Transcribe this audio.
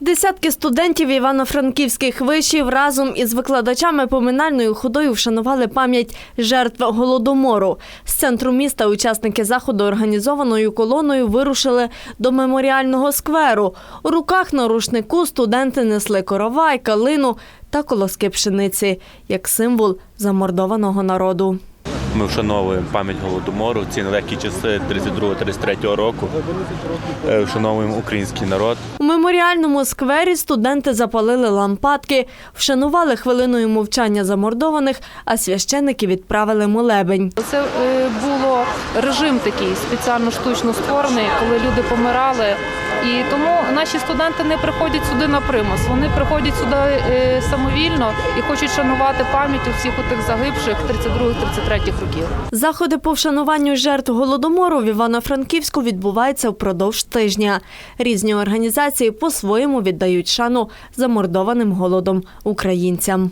Десятки студентів івано-франківських вишів разом із викладачами поминальною ходою вшанували пам'ять жертв голодомору. З центру міста учасники заходу організованою колоною вирушили до меморіального скверу. У руках на рушнику студенти несли коровай, калину та колоски пшениці як символ замордованого народу. Ми вшановуємо пам'ять голодомору в ці нелегкі часи 32-33 року. Е, Вшановуємо український народ. У меморіальному сквері студенти запалили лампадки, вшанували хвилиною мовчання замордованих, а священники відправили молебень. Це е, було режим такий спеціально штучно створений, коли люди помирали. І тому наші студенти не приходять сюди на примус. Вони приходять сюди е, самовільно і хочуть шанувати пам'ять усіх тих загибших 32-33 років. Заходи по вшануванню жертв голодомору в Івано-Франківську відбуваються впродовж тижня. Різні організації по-своєму віддають шану замордованим голодом українцям.